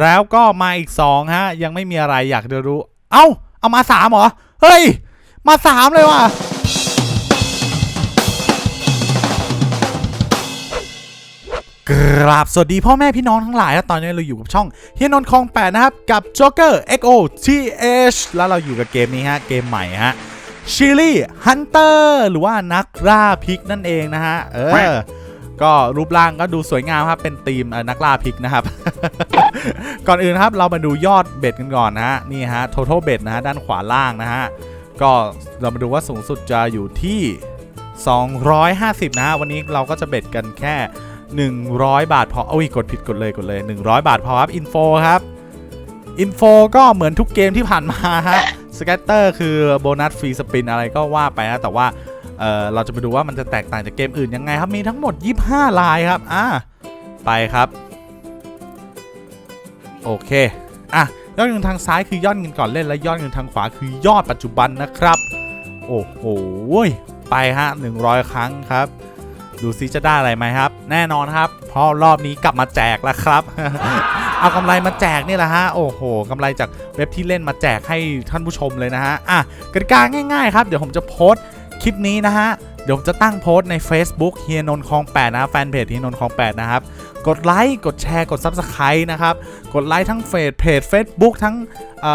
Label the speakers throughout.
Speaker 1: แล้วก็มาอีกสองฮะ ยังไม่มีอะไรอยากจะรู้ เอ้า เอามาสามเหรอ เฮ้ย มาสามเลยว่ะกราบสวัสดีพ่อแม่พี่น้องทั้งหลายนะตอนนี้เราอยู่กับช่องเฮียนนท์คลองแปดนะครับ กับ Joker XO TH แล้วเราอยู่กับเกมนี้ฮะ เกมใหม่ฮะชิลี่ฮันเตอร์หรือว่านักล่าพริกนั่นเองนะฮะ เออ ก็รูปร่างก็ดูสวยงามครับ เป็นทีมนักล่าพริกนะครับ ก่อนอื่นครับเรามาดูยอดเบ็ดกันก่อนนะฮะนี่ฮะ total เบ็ดนะฮะด้านขวาล่างนะฮะก็เรามาดูว่าสูงสุดจะอยู่ที่ 250 นะฮะวันนี้เราก็จะเบ็ดกันแค่ 100 บาทพอโอ้ยกดผิดกดเลยกดเลย 100 บาทพอครับอินโฟครับอินโฟก็เหมือนทุกเกมที่ผ่านมาฮะสแกตเตอร์คือโบนัสฟรีสปินอะไรก็ว่าไปนะแต่ว่าเออเราจะไปดูว่ามันจะแตกต่างจากเกมอื่นยังไงครับมีทั้งหมด 25 ลายครับอ่าไปครับ โอเค อะ ยอดเงินทางซ้ายคือยอดเงินก่อนเล่นและยอดเงินทางขวาคือยอดปัจจุบันนะครับ โอ้โหไปฮะ100 ครั้งครับ ดูซิจะได้อะไรไหมครับ แน่นอนครับ เพราะรอบนี้กลับมาแจกแล้วครับ เอากำไรมาแจกนี่แหละฮะ โอ้โหกำไรจากเว็บที่เล่นมาแจกให้ท่านผู้ชมเลยนะฮะ อะกติกาง่าย ๆ ครับ เดี๋ยวผมจะโพสต์คลิปนี้นะฮะ เดี๋ยวผมจะตั้งโพสต์ใน Facebook เฮียนนคลอง8นะแฟนเพจเฮียนนคลอง8นะครับ กดไลค์กดแชร์กด Subscribe นะครับ กดไลค์ทั้งเฟซเพจ Facebook ทั้ง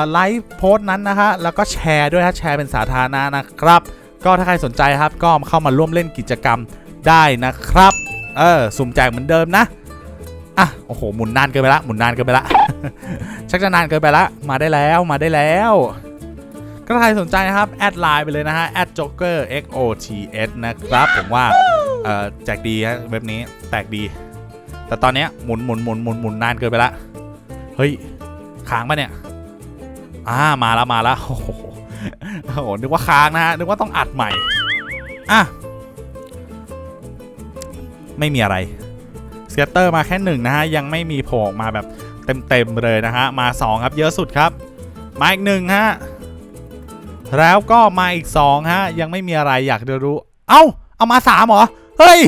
Speaker 1: ไลค์โพสต์นั้นนะฮะแล้วก็แชร์ด้วยฮะแชร์เป็นสาธารณะนะครับ ก็ถ้าใครสนใจครับก็เข้ามาร่วมเล่นกิจกรรมได้นะครับ เออสุ่มแจกเหมือนเดิมนะอะโอ้โหหมุนนานเกินไปละหมุนนานเกินไปละชักจะนานเกินไปละมาได้แล้วมาได้แล้ว ก็ถ้าใครสนใจนะครับ แอดไลน์ไปเลยนะฮะแอด joker xots นะครับ ผมว่าเอ่อแจกดีฮะเว็บนี้แตกดี แต่ตอนเนี้ยหมุนหมุนหมุนหมุนหมุนนานเกินไปละเฮ้ยค้างปะเนี่ยอ่ามาแล้วมาแล้วโอ้โหโอ้โหนึกว่าค้างนะฮะนึกว่าต้องอัดใหม่อะไม่มีอะไรสเกตเตอร์มาแค่หนึ่งนะฮะ ยังไม่มีโผล่ออกมาแบบเต็มๆเลยนะฮะ มา 2 ครับ เยอะสุดครับ มาอีกหนึ่งฮะ แล้วก็มาอีก2ฮะยังไม่มีอะไรอยากจะรู้ เอ้า เอามา3เหรอ เฮ้ย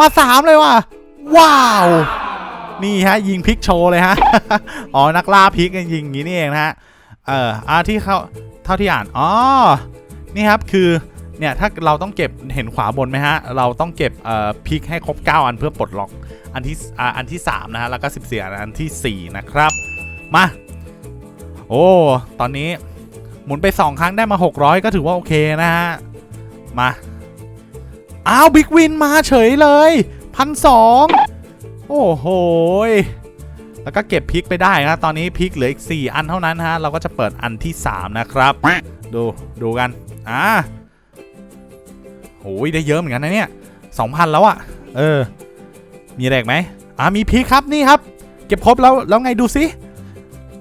Speaker 1: มา3เลยว่ะ ว้าว นี่ฮะ ยิงพลิกโชว์เลยฮะ อ๋อ นักล่าพลิกยิงอย่างนี้นี่เองนะฮะ เอออ่าที่เขาเท่าที่อ่าน อ๋อ นี่ครับคือเนี่ยถ้าเราต้องเก็บเห็นขวาบนไหมฮะ เราต้องเก็บเอ่อพลิกให้ครบ 9 อันเพื่อปลดล็อกอันที่อ่าอันที่ 3 นะฮะ แล้วก็ 14 อันอันทีสี่ 4 นะครับ มา โอ้ ตอนนี้ หมุนไป 2 ครั้งได้มา 600 ก็ถือว่าโอเคนะฮะ มา อ้าวบิ๊กวินมาเฉยเลยพันสองโอ้โหแล้วก็เก็บพลิกไปได้นะตอนนี้พลิกเหลืออีก 4 อันเท่านั้นฮะ เราก็จะเปิดอันที่ 3 นะครับ ดูดูกัน อ่าโหยได้เยอะเหมือนกันนะเนี่ย2,000 แล้วอะ่ะ เออ มีอะไรกไหมอ่ามีพลิกครับนี่ครับ เก็บครบแล้วแล้วไงดูซิ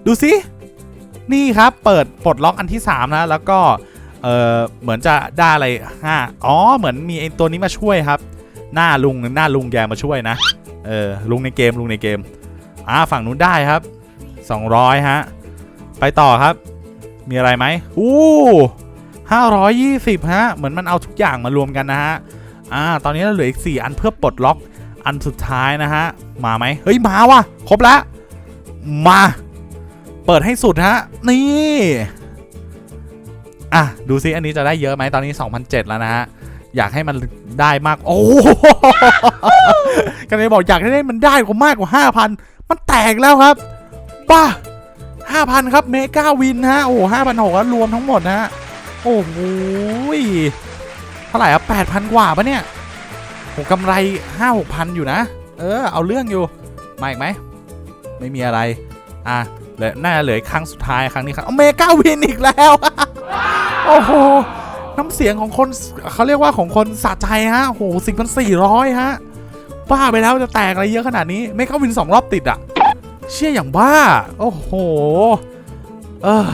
Speaker 1: ดูซิ นี่ครับ เปิดปลดล็อกอันที่ 3 นะ แล้วก็ เออเหมือนจะได้อะไรห้าอ๋อ เหมือนมีไอ้ตัวนี้มาช่วยครับ หน้าลุงหน้าลุงแกมาช่วยนะ เออ ลุงในเกมลุงในเกม อ่า ฝั่งนู้นได้ครับ 200 ฮะ ไปต่อครับ มีอะไรไหมอู้520ฮะ เหมือนมันเอาทุกอย่างมารวมกันนะฮะ อ่า ตอนนี้เราเหลืออีก 4 อันเพื่อปลดล็อกอันสุดท้ายนะฮะ มาไหมเฮ้ย มาว่ะ ครบแล้วมา เปิดให้สุดฮะ นี่ อะ ดูซิอันนี้จะได้เยอะไหมตอนนี้ 2,007 แล้วนะฮะ อยากให้มันได้มาก โอ้โหกันเลยบอกอยากให้มันได้กว่ามากกว่า 5,000 มันแตกแล้วครับป้า5,000 ครับ เมกาวินฮะ โอ้ห้าพันหกแล้วรวมทั้งหมดนะฮะ โอ้โหยเท่าไหร่อะ8,000 กว่าปะเนี่ยโหกำไร 5-6,000อยู่นะ เออ เอาเรื่องอยู่ มาอีกไหม ไม่มีอะไร อะเหลือน่าเหลือครั้งสุดท้ายครั้งนี้ครับอเมกาวินอีกแล้ว โอ้โห น้ำเสียงของคนเขาเรียกว่าของคนสะใจฮะโอ้โหสิบพันสี่ร้อยฮะ บ้าไปแล้วจะแตกอะไรเยอะขนาดนี้เมกาวินสองรอบติดอะ เชี่ยอย่างบ้า โอ้โห เออ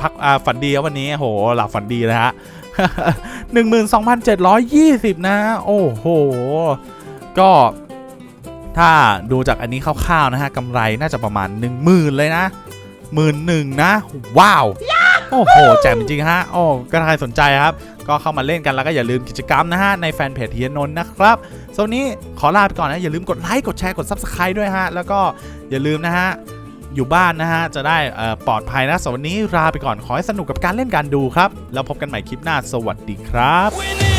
Speaker 1: พักอ่าฝันดีวันนี้โอ้โหหลับฝันดีนะฮะหนึ่งหมื่นสองพันเจ็ดร้อยยี่สิบนะ โอ้โห ก็ ถ้าดูจากอันนี้คร่าวๆนะฮะกำไรน่าจะประมาณ 1 0,000เลยนะหมื่นหนึ่งนะ ว้าว โอ้โห แจ่มจริงฮะโอ้ก็ใครสนใจครับ ก็เข้ามาเล่นกันแล้วก็อย่าลืมกิจกรรมนะฮะ ในแฟนเพจเฮียนนท์นะครับส่วนนี้ขอลาไปก่อนนะ อย่าลืมกดไลค์กดแชร์กด Subscribe ด้วยฮะ แล้วก็อย่าลืมนะฮะ อยู่บ้านนะฮะ จะได้ปลอดภัยนะสวันนี้ลาไปก่อนขอให้สนุกกับการเล่นการดูครับ แล้วพบกันใหม่คลิปหน้าสวัสดีครับ
Speaker 2: We need